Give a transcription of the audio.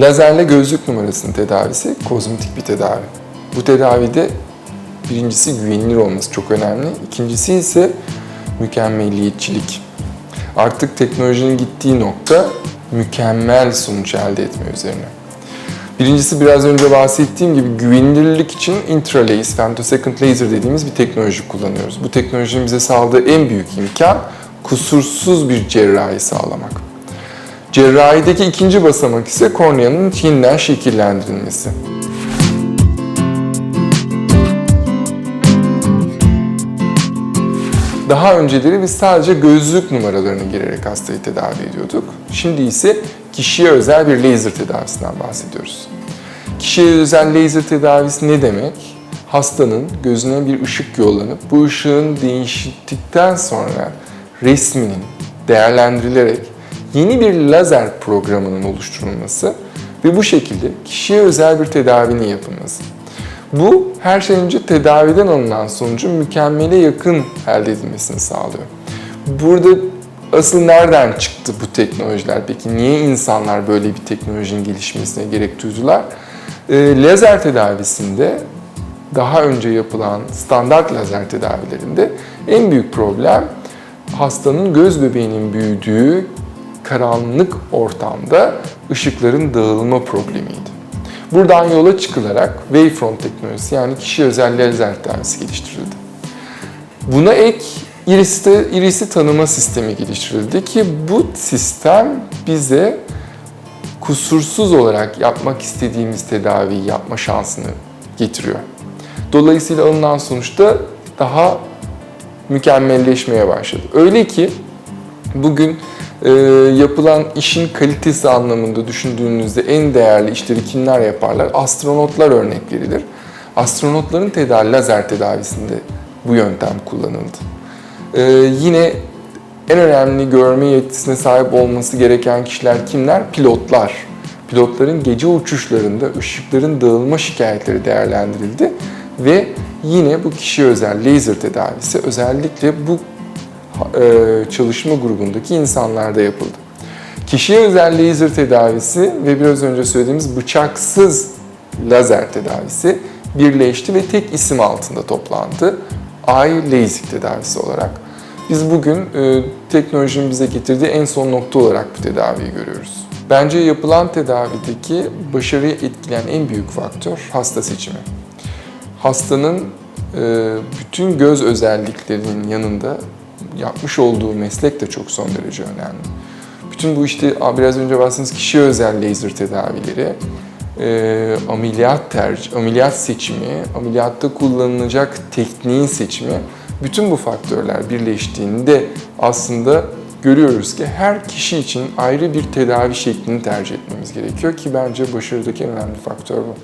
Lazerle gözlük numarasının tedavisi kozmetik bir tedavi. Bu tedavide birincisi güvenilir olması çok önemli. İkincisi ise mükemmelliyetçilik. Artık teknolojinin gittiği nokta mükemmel sonuç elde etme üzerine. Birincisi biraz önce bahsettiğim gibi güvenilirlik için intralaser, femtosecond laser dediğimiz bir teknoloji kullanıyoruz. Bu teknolojinin bize sağladığı en büyük imkan kusursuz bir cerrahi sağlamak. Cerrahideki ikinci basamak ise korneanın yeniden şekillendirilmesi. Daha önceleri biz sadece gözlük numaralarını girerek hastayı tedavi ediyorduk. Şimdi ise kişiye özel bir laser tedavisinden bahsediyoruz. Kişiye özel laser tedavisi ne demek? Hastanın gözüne bir ışık yollanıp bu ışığın değiştikten sonra resminin değerlendirilerek yeni bir lazer programının oluşturulması ve bu şekilde kişiye özel bir tedavinin yapılması. Bu her şeyden önce tedaviden alınan sonucun mükemmele yakın elde edilmesini sağlıyor. Burada asıl nereden çıktı bu teknolojiler? Peki niye insanlar böyle bir teknolojinin gelişmesine gerek duydular? E, lazer tedavisinde daha önce yapılan standart lazer tedavilerinde en büyük problem hastanın göz bebeğinin büyüdüğü karanlık ortamda ışıkların dağılma problemiydi. Buradan yola çıkılarak Wavefront teknolojisi yani kişi özel lazer tedavisi geliştirildi. Buna ek irisi, irisi tanıma sistemi geliştirildi ki bu sistem bize kusursuz olarak yapmak istediğimiz tedaviyi yapma şansını getiriyor. Dolayısıyla alınan sonuçta daha mükemmelleşmeye başladı. Öyle ki bugün e, yapılan işin kalitesi anlamında düşündüğünüzde en değerli işleri kimler yaparlar? Astronotlar örnek verilir. Astronotların tedavi, lazer tedavisinde bu yöntem kullanıldı. E, yine en önemli görme yetisine sahip olması gereken kişiler kimler? Pilotlar. Pilotların gece uçuşlarında ışıkların dağılma şikayetleri değerlendirildi ve yine bu kişiye özel laser tedavisi özellikle bu çalışma grubundaki insanlarda yapıldı. Kişiye özel laser tedavisi ve biraz önce söylediğimiz bıçaksız lazer tedavisi birleşti ve tek isim altında toplandı. Eye LASIK tedavisi olarak. Biz bugün e, teknolojinin bize getirdiği en son nokta olarak bu tedaviyi görüyoruz. Bence yapılan tedavideki başarıyı etkileyen en büyük faktör hasta seçimi. Hastanın e, bütün göz özelliklerinin yanında yapmış olduğu meslek de çok son derece önemli. Bütün bu işte biraz önce bahsettiğiniz kişiye özel laser tedavileri, e, ameliyat tercih, ameliyat seçimi, ameliyatta kullanılacak tekniğin seçimi, bütün bu faktörler birleştiğinde aslında görüyoruz ki her kişi için ayrı bir tedavi şeklini tercih etmemiz gerekiyor ki bence başarıdaki en önemli faktör bu.